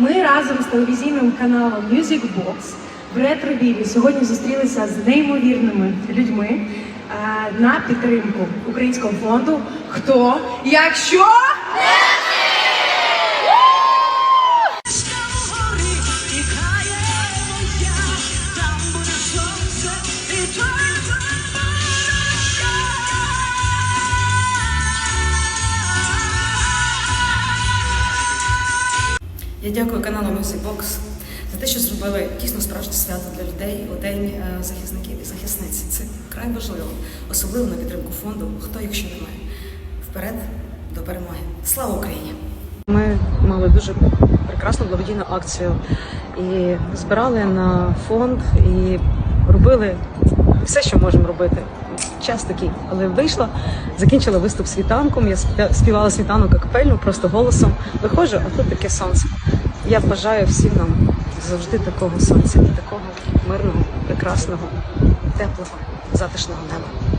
Ми разом з телевізійним каналом Music Box в ретро-вілі сьогодні зустрілися з неймовірними людьми е, на підтримку українського фонду. Хто? Якщо тікає Я дякую каналу Music Box за те, що зробили дійсно справжнє свято для людей у день е, захисників і захисниць. Це край важливо, особливо на підтримку фонду. Хто, якщо не ми? Вперед до перемоги. Слава Україні! Ми мали дуже прекрасну благодійну акцію і збирали на фонд і робили все, що можемо робити. Час такий, але вийшла, закінчила виступ світанком. Я співала світанок акапельну, просто голосом. Виходжу, а тут таке сонце. Я бажаю всім нам завжди такого сонця, такого мирного, прекрасного, теплого, затишного неба.